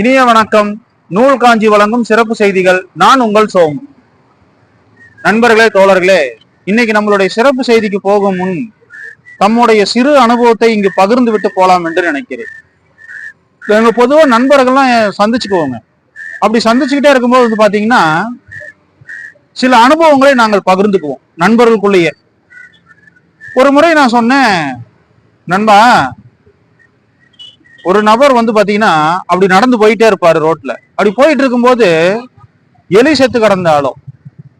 இனிய வணக்கம். நூல் காஞ்சி வழங்கும் சிறப்பு செய்திகள். நான் உங்கள் சோம். நண்பர்களே தோழர்களே இன்னைக்கு நம்மளுடைய சிறப்பு செய்திக்கு போகும் முன் தம்முடைய சிறு அனுபவத்தை இங்கு பகிர்ந்து விட்டு போலாம் என்று நினைக்கிறேன். எங்க பொதுவா நண்பர்கள்லாம் சந்திச்சுக்குவோங்க. அப்படி சந்திச்சுக்கிட்டே இருக்கும்போது வந்து பாத்தீங்கன்னா சில அனுபவங்களை நாங்கள் பகிர்ந்துக்குவோம் நண்பர்களுக்குள்ளேயே. ஒரு முறை நான் சொன்னேன் நண்பா ஒரு நபர் வந்து பாத்தீங்கன்னா அப்படி நடந்து போயிட்டே இருப்பாரு ரோட்ல. அப்படி போயிட்டு இருக்கும்போது எலி செத்து கிடந்தாலும்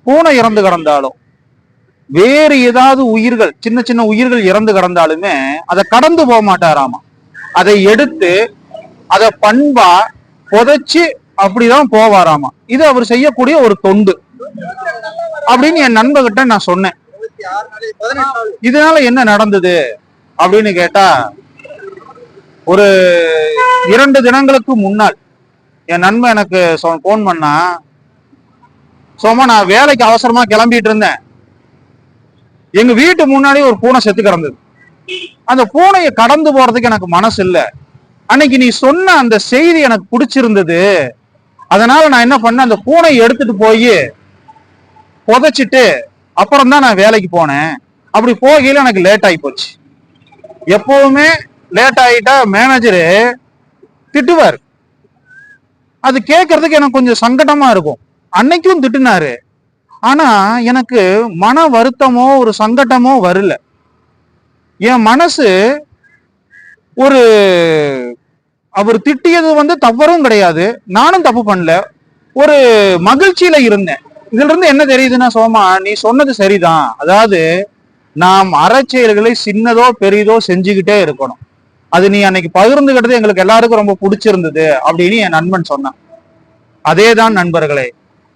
பூனை இறந்து கிடந்தாலும் வேறு ஏதாவது உயிர்கள் சின்ன சின்ன உயிர்கள் இறந்து கிடந்தாலுமே அதை கடந்து போக மாட்டாராமா. அதை எடுத்து அதை பண்பா புதைச்சு அப்படிதான் போவாராமா. இது அவர் செய்யக்கூடிய ஒரு தொண்டு. அப்படின்னு என் நண்பர்கிட்ட நான் சொன்னேன். இதனால என்ன நடந்தது? அப்படின்னு கேட்டா ஒரு இரண்டு தினங்களுக்கு முன்னால் என் நண்பன் எனக்கு ஃபோன் பண்ணா சோமா நான் வேலைக்கு அவசரமா கிளம்பிட்டு இருந்தேன். எங்க வீட்டு முன்னாடி ஒரு பூனை செத்து கிடந்தது. அந்த பூனையை கடந்து போறதுக்கு எனக்கு மனசு இல்ல. அன்னைக்கு நீ சொன்ன அந்த செய்தி எனக்கு பிடிச்சிருந்தது. அதனால நான் என்ன பண்ணேன் அந்த பூனையை எடுத்துட்டு போய் புதைச்சிட்டு அப்புறம் தான் நான் வேலைக்கு போனேன். அப்படி போகையில எனக்கு லேட் ஆகி போச்சு. எப்பவுமே லேட் ஆகிட்டா மேனேஜரு திட்டுவார். அது கேட்கறதுக்கு எனக்கு கொஞ்சம் சங்கடமா இருக்கும். அன்னைக்கும் திட்டுனாரு. ஆனா எனக்கு மன வருத்தமோ ஒரு சங்கடமோ வரல. என் மனசு ஒரு அவர் திட்டியது வந்து தவறும் கிடையாது. நானும் தப்பு பண்ணல. ஒரு மகிழ்ச்சியில இருந்தேன். இதுல இருந்து என்ன தெரியுதுன்னா சோமா நீ சொன்னது சரிதான். அதாவது நாம் அறச்செயல்களை சின்னதோ பெரியதோ செஞ்சுக்கிட்டே இருக்கணும். அது நீ அன்னைக்கு பகிர்ந்துகிட்டது எங்களுக்கு எல்லாருக்கும் ரொம்ப பிடிச்சிருந்தது அப்படின்னு என் நண்பன் சொன்னான். அதேதான் நண்பர்களே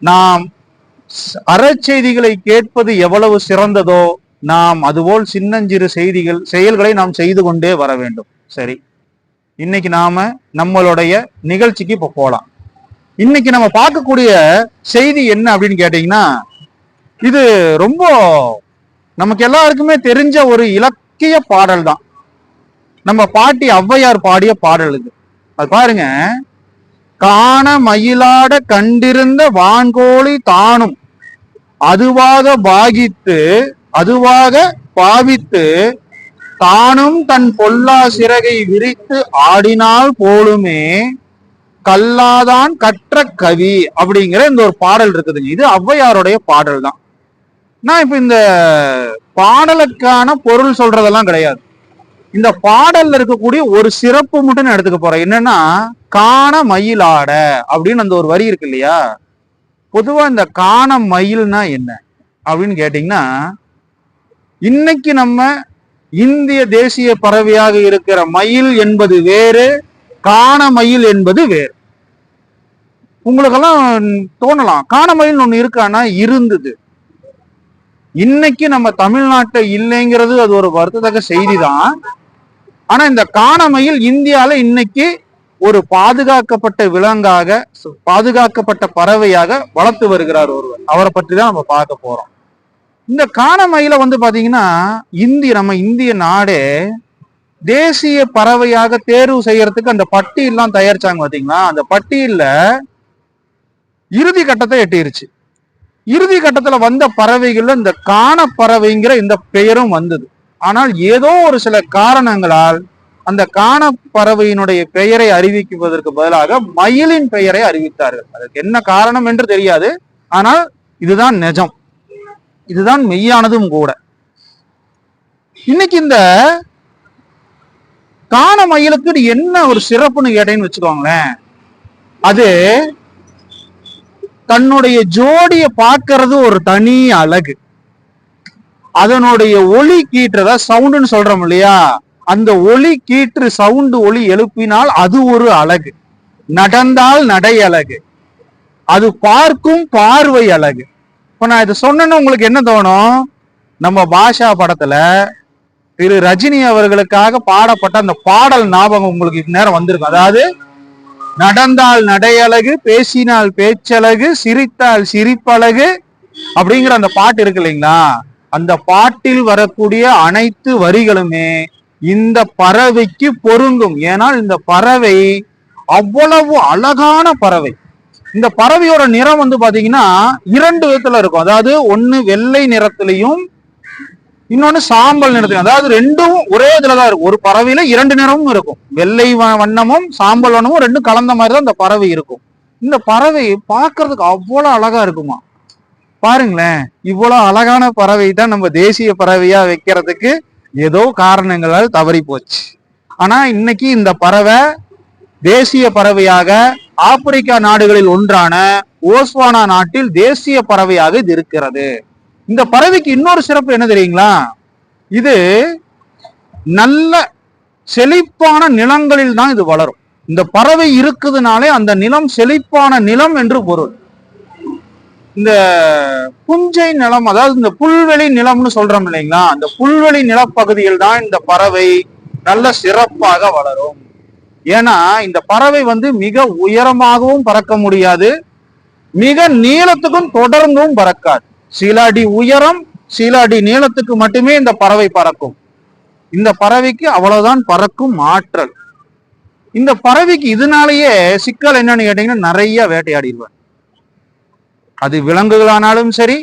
நாம் அறச்செய்திகளை கேட்பது எவ்வளவு சிறந்ததோ நாம் அதுபோல் சின்னஞ்சிறு செய்திகள் செயல்களை நாம் செய்து கொண்டே வர வேண்டும். சரி இன்னைக்கு நாம நம்மளுடைய நிகழ்ச்சிக்கு இப்ப போலாம். இன்னைக்கு நம்ம பார்க்கக்கூடிய செய்தி என்ன அப்படின்னு கேட்டீங்கன்னா இது ரொம்ப நமக்கு எல்லாருக்குமே தெரிஞ்ச ஒரு இலக்கிய பாடல் தான் நம்ம பாட்டி ஔவையார் பாடிய பாடல் இது. அது பாருங்க. காண மயிலாட கண்டிருந்த வான்கோழி தானும் அதுவாக பாகித்து அதுவாக பாவித்து தானும் தன் பொல்லா சிறகை விரித்து ஆடினால் போலுமே கல்லாதான் கற்ற கவி அப்படிங்கிற இந்த ஒரு பாடல் இருக்குதுங்க. இது ஔவையாருடைய பாடல் தான் நான் இப்ப இந்த பாடலுக்கான பொருள் சொல்றதெல்லாம் கிடையாது. இந்த பாடல்ல இருக்கக்கூடிய ஒரு சிறப்பு மட்டும் நான் எடுத்துக்க போறேன். என்னன்னா காண மயிலாட அப்படின்னு அந்த ஒரு வரி இருக்கு இல்லையா? பொதுவா இந்த காண மயில்னா என்ன அப்படின்னு கேட்டீங்கன்னா இன்னைக்கு நம்ம இந்திய தேசிய பறவையாக இருக்கிற மயில் என்பது வேறு காண மயில் என்பது வேறு. உங்களுக்கெல்லாம் தோணலாம். காண மயில் ஒண்ணு இருக்கானா இருந்தது. இன்னைக்கு நம்ம தமிழ்நாட்டை இல்லைங்கிறது அது ஒரு வருத்தத்தக்க செய்தி தான் ஆனா இந்த காணமையில் இந்தியால இன்னைக்கு ஒரு பாதுகாக்கப்பட்ட விலங்காக பாதுகாக்கப்பட்ட பறவையாக வளர்த்து வருகிறார் ஒருவர். அவரை பற்றி தான் நம்ம பார்க்க போறோம். இந்த காணமையில் வந்து பாத்தீங்கன்னா இந்திய நம்ம இந்திய நாடே தேசிய பறவையாக தேர்வு செய்யறதுக்கு அந்த பட்டியல்லாம் தயாரிச்சாங்க பாத்தீங்களா? அந்த பட்டியல்ல இறுதி கட்டத்தை எட்டிருச்சு. இறுதி கட்டத்துல வந்த பறவைகள்ல இந்த காணப்பறவைங்கிற இந்த பெயரும் வந்தது. ஆனால் ஏதோ ஒரு சில காரணங்களால் அந்த காண பறவையினுடைய பெயரை அறிவிக்குவதற்கு பதிலாக மயிலின் பெயரை அறிவித்தார்கள். அதற்கு என்ன காரணம் என்று தெரியாது. ஆனால் இதுதான் நிஜம். இதுதான் மெய்யானதும் கூட. இன்னைக்கு இந்த காண மயிலுக்கு என்ன ஒரு சிறப்புன்னு கேட்டேன்னு வச்சுக்கோங்களேன். அது தன்னுடைய ஜோடியை பார்க்கறது ஒரு தனி அழகு. அதனுடைய ஒலி கீற்றத சவுண்டுன்னு சொல்றோம் இல்லையா? அந்த ஒளி கீற்று சவுண்டு ஒலி எழுப்பினால் அது ஒரு அழகு. நடந்தால் நடை அழகு. அது பார்க்கும் பார்வை அழகு. இப்ப நான் இதை சொன்னேன்னு உங்களுக்கு என்ன தோணும்? நம்ம பாஷா படத்துல திரு ரஜினி அவர்களுக்காக பாடப்பட்ட அந்த பாடல் ஞாபகம் உங்களுக்கு இந்நேரம் வந்திருக்கும். அதாவது நடந்தால் நடையழகு பேசினால் பேச்சழகு சிரித்தால் சிரிப்பழகு அப்படிங்கிற அந்த பாட்டு இருக்கு இல்லைங்களா? அந்த பாட்டில் வரக்கூடிய அனைத்து வரிகளுமே இந்த பறவைக்கு பொருந்தும். ஏனால் இந்த பறவை அவ்வளவு அழகான பறவை. இந்த பறவையோட நிறம் வந்து பாத்தீங்கன்னா இரண்டு விதத்துல இருக்கும். அதாவது ஒண்ணு வெள்ளை நிறத்திலையும் இன்னொன்னு சாம்பல் நிறத்திலையும். அதாவது ரெண்டும் ஒரே இதுலதான் இருக்கும். ஒரு பறவையில இரண்டு நிறமும் இருக்கும். வெள்ளை வ- வண்ணமும் சாம்பல் வண்ணமும் ரெண்டும் கலந்த மாதிரி தான் இந்த பறவை இருக்கும். இந்த பறவை பார்க்கறதுக்கு அவ்வளவு அழகா இருக்குமா? பாருங்களேன் இவ்வளவு அழகான பறவை தான் நம்ம தேசிய பறவையா வைக்கிறதுக்கு ஏதோ காரணங்களால் தவறி போச்சு. ஆனா இன்னைக்கு இந்த பறவை தேசிய பறவையாக ஆப்பிரிக்கா நாடுகளில் ஒன்றான ஓஸ்வானா நாட்டில் தேசிய பறவையாக இது இருக்கிறது. இந்த பறவைக்கு இன்னொரு சிறப்பு என்ன தெரியுங்களா? இது நல்ல செழிப்பான நிலங்களில் தான் இது வளரும். இந்த பறவை இருக்குதுனாலே அந்த நிலம் செழிப்பான நிலம் என்று பொருள். இந்த புஞ்சை நிலம் அதாவது இந்த புல்வெளி நிலம்னு சொல்றோம் இல்லைங்களா? அந்த புல்வெளி நிலப்பகுதியில் தான் இந்த பறவை நல்ல சிறப்பாக வளரும். ஏன்னா இந்த பறவை வந்து மிக உயரமாகவும் பறக்க முடியாது. மிக நீளத்துக்கும் தொடர்ந்தும் பறக்காது. சில அடி உயரம் சில அடி நீளத்துக்கு மட்டுமே இந்த பறவை பறக்கும். இந்த பறவைக்கு அவ்வளவுதான் பறக்கும் ஆற்றல். இந்த பறவைக்கு இதனாலேயே சிக்கல் என்னன்னு கேட்டீங்கன்னா நிறைய வேட்டையாடிடுவார் அது விலங்குகளானாலும் சரி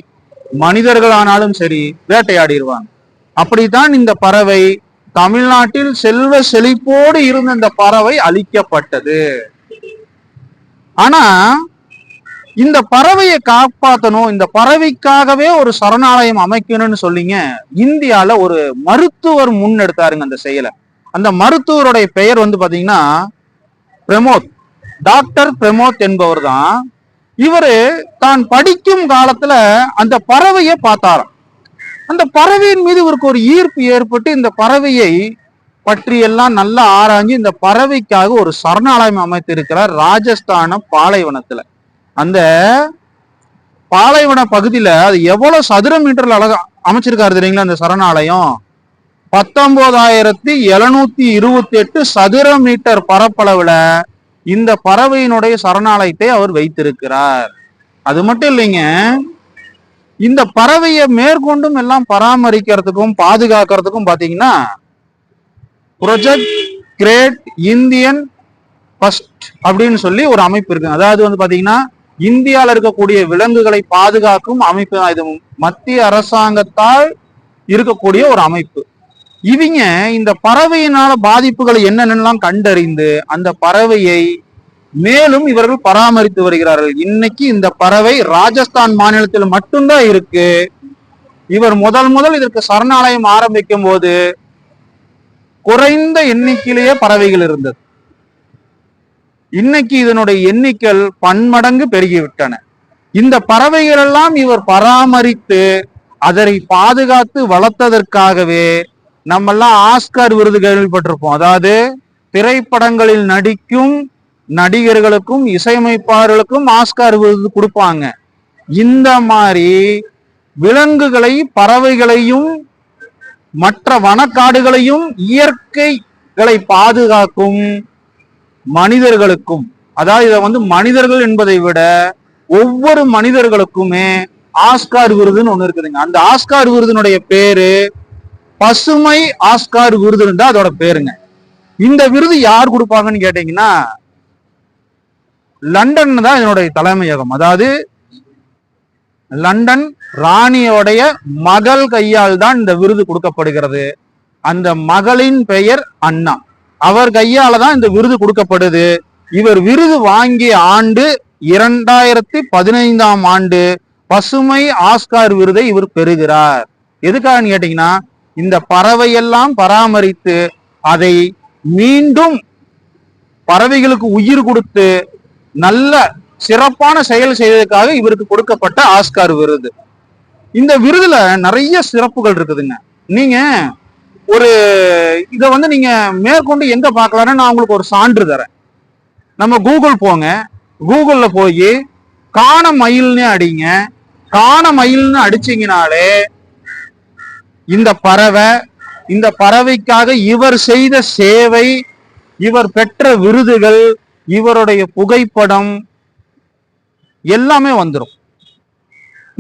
மனிதர்களானாலும் சரி வேட்டையாடிடுவாங்க. அப்படித்தான் இந்த பறவை தமிழ்நாட்டில் செல்வ செழிப்போடு இருந்த இந்த பறவை அழிக்கப்பட்டது. ஆனா இந்த பறவையை காப்பாத்தணும் இந்த பறவைக்காகவே ஒரு சரணாலயம் அமைக்கணும்னு சொல்லிங்க இந்தியால ஒரு மருத்துவர் முன்னெடுத்தாருங்க அந்த செயலை. அந்த மருத்துவருடைய பெயர் வந்து பாத்தீங்கன்னா பிரமோத். டாக்டர் பிரமோத் என்பவர் தான் இவரு தான் படிக்கும் காலத்துல அந்த பறவையை பார்த்தாராம். அந்த பறவையின் மீது இவருக்கு ஒரு ஈர்ப்பு ஏற்பட்டு இந்த பறவையை பற்றியெல்லாம் நல்லா ஆராய்ஞ்சு இந்த பறவைக்காக ஒரு சரணாலயம் அமைத்திருக்கிறார் ராஜஸ்தான பாலைவனத்துல. அந்த பாலைவன பகுதியில அது எவ்வளவு சதுர மீட்டர்ல அழகா அமைச்சிருக்காரு தெரியுங்களா அந்த சரணாலயம்? பத்தொன்பதாயிரத்தி எழுநூத்தி இருபத்தி எட்டு சதுர மீட்டர் பரப்பளவுல இந்த பறவையினுடைய சரணாலயத்தை அவர் வைத்திருக்கிறார். அது மட்டும் இல்லைங்க இந்த பறவையை மேற்கொண்டும் எல்லாம் பராமரிக்கிறதுக்கும் பாதுகாக்கிறதுக்கும் பாத்தீங்கன்னா ப்ரொஜெக்ட் கிரேட் இந்தியன் ஃபர்ஸ்ட் அப்படின்னு சொல்லி ஒரு அமைப்பு இருக்கு. அதாவது வந்து பாத்தீங்கன்னா இந்தியாவில் இருக்கக்கூடிய விலங்குகளை பாதுகாக்கும் அமைப்பு தான் இது. மத்திய அரசாங்கத்தால் இருக்கக்கூடிய ஒரு அமைப்பு. இவங்க இந்த பறவையினால பாதிப்புகளை என்னென்னலாம் கண்டறிந்து அந்த பறவையை மேலும் இவர்கள் பராமரித்து வருகிறார்கள். இன்னைக்கு இந்த பறவை ராஜஸ்தான் மாநிலத்தில் மட்டும்தான் இருக்கு. இவர் முதல் முதல் இதற்கு சரணாலயம் ஆரம்பிக்கும் போது குறைந்த எண்ணிக்கையிலேயே பறவைகள் இருந்தது. இன்னைக்கு இதனுடைய எண்ணிக்கை பன்மடங்கு பெருகிவிட்டன. இந்த பறவைகள் எல்லாம் இவர் பராமரித்து அதனை பாதுகாத்து வளர்த்ததற்காகவே நம்மெல்லாம் ஆஸ்கார் விருது கேள்விப்பட்டிருப்போம். அதாவது திரைப்படங்களில் நடிக்கும் நடிகர்களுக்கும் இசையமைப்பாளர்களுக்கும் ஆஸ்கார் விருது கொடுப்பாங்க. இந்த மாதிரி விலங்குகளை பறவைகளையும் மற்ற வனக்காடுகளையும் இயற்கைகளை பாதுகாக்கும் மனிதர்களுக்கும் அதாவது இதை வந்து மனிதர்கள் என்பதை விட ஒவ்வொரு மனிதர்களுக்குமே ஆஸ்கார் விருதுன்னு ஒன்று இருக்குதுங்க. அந்த ஆஸ்கார் விருதினுடைய பேரு பசுமை ஆஸ்கார் விருதுன்னு தான் அதோட பேருங்க. இந்த விருது யார் கொடுப்பாங்கன்னு கேட்டீங்கன்னா லண்டன் தான் இதனுடைய தலைமையகம் அதாவது லண்டன் ராணியோடைய மகள் கையால் தான் இந்த விருது கொடுக்கப்படுகிறது. அந்த மகளின் பெயர் அண்ணா. அவர் கையால தான் இந்த விருது கொடுக்கப்படுது. இவர் விருது வாங்கிய ஆண்டு இரண்டாயிரத்தி பதினைந்தாம் ஆண்டு பசுமை ஆஸ்கார் விருதை இவர் பெறுகிறார். எதுக்காகன்னு கேட்டீங்கன்னா இந்த பறவையெல்லாம் பராமரித்து அதை மீண்டும் பறவைகளுக்கு உயிர் கொடுத்து நல்ல சிறப்பான செயல் செய்ததுக்காக இவருக்கு கொடுக்கப்பட்ட ஆஸ்கார் விருது. இந்த விருதுல நிறைய சிறப்புகள் இருக்குதுங்க. நீங்க ஒரு இதை வந்து நீங்க மேற்கொண்டு எங்க பார்க்கலாம்னு நான் உங்களுக்கு ஒரு சான்று தரேன். நம்ம கூகுள் போங்க. கூகுளில் போய் காண மயில்னு அடிங்க. காண மயில்னு அடிச்சீங்கனாலே இந்த பறவை இந்த பறவைக்காக இவர் செய்த சேவை இவர் பெற்ற விருதுகள் இவருடைய புகைப்படம் எல்லாமே வந்துடும்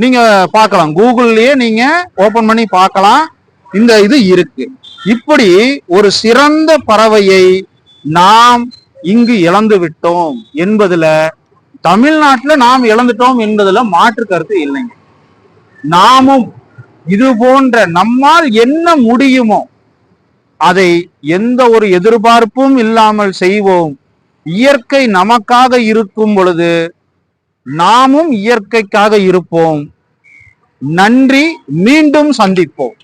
நீங்க பார்க்கலாம். கூகுள்லயே நீங்க ஓபன் பண்ணி பார்க்கலாம். இந்த இது இருக்கு. இப்படி ஒரு சிறந்த பறவையை நாம் இங்கு இழந்து விட்டோம் என்பதுல தமிழ்நாட்டில் நாம் இழந்துட்டோம் என்பதுல மாற்று கருத்து இல்லைங்க. நாமும் இது போன்ற நம்மால் என்ன முடியுமோ அதை எந்த ஒரு எதிர்பார்ப்பும் இல்லாமல் செய்வோம். இயற்கை நமக்காக இருக்கும் பொழுது நாமும் இயற்கைக்காக இருப்போம். நன்றி மீண்டும் சந்திப்போம்.